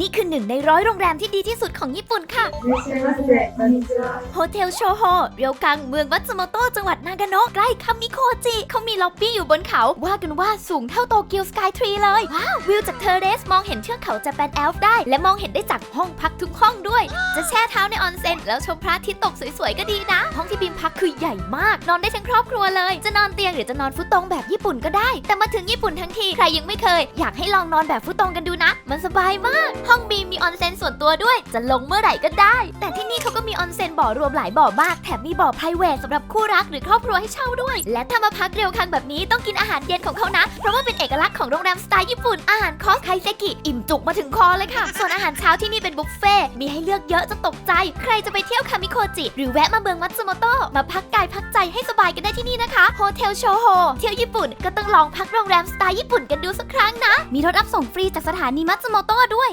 นี่คือหนึ่งในร้อยโรงแรมที่ดีที่สุดของญี่ปุ่นค่ะ โฮเทลโชโฮ เรียวกัง เมืองวัตสึโมโตะจังหวัดนากาโนะใกล้คามิโคจิ เขามีล็อบบี้อยู่บนเขา ว่ากันว่าสูงเท่าโตเกียวสกายทรีเลย ว้าว วิวจากเทอเรสมองเห็นเชือกเขาจะแปนแอลฟ์ได้ และมองเห็นได้จากห้องพักทุกห้องด้วย จะแช่เท้าในออนเซ็นแล้วชมพระอาทิตย์ตกสวยๆ ก็ดีนะ ห้องที่บิมพักคือใหญ่มาก นอนได้ทั้งครอบครัวเลย จะนอนเตียงหรือจะนอนฟุตตงแบบญี่ปุ่นก็ได้ แต่มาถึงญี่ปุ่นทั้งทีใครยังไม่เคย อยากให้ลองนอนแบบฟุตตงกันดูนะ มันสบายมากห้องบีมีออนเซ็นส่วนตัวด้วย จะลงเมื่อไหร่ก็ได้ แต่ที่นี่เขาก็มีออนเซ็นบ่อรวมหลายบ่อมาก แถมมีบ่อ p r i v a t สำหรับคู่รักหรือครอบครัวให้เช่าด้วย และถ้ามาพักเร็วคังแบบนี้ต้องกินอาหารเย็นของเขานะ เพราะว่าเป็นเอกลักษณ์ของโรงแรมสไตล์ญี่ปุ่น อาหารคอสไคเซกิ อิ่มจุกมาถึงคอเลยค่ะ ส่วนอาหารเช้าที่นี่เป็นบุฟเฟ่ต์มีให้เลือกเยอะจนตกใจ ใครจะไปเที่ยวคามิโคจิ หรือแวะมาเมืองมัตสึโมโตะมาพักกายพักใจให้สบายกันได้ที่นี่นะคะโฮเทลโชโฮเที่ยวญี่ปุ่นก็ต้องลองพักโรงแรมสไตล์ญี่ปุ่นกันดูสักครั้งนะ มีรถรับส่งฟรีจากสถานีมัตสึโมโตะด้วย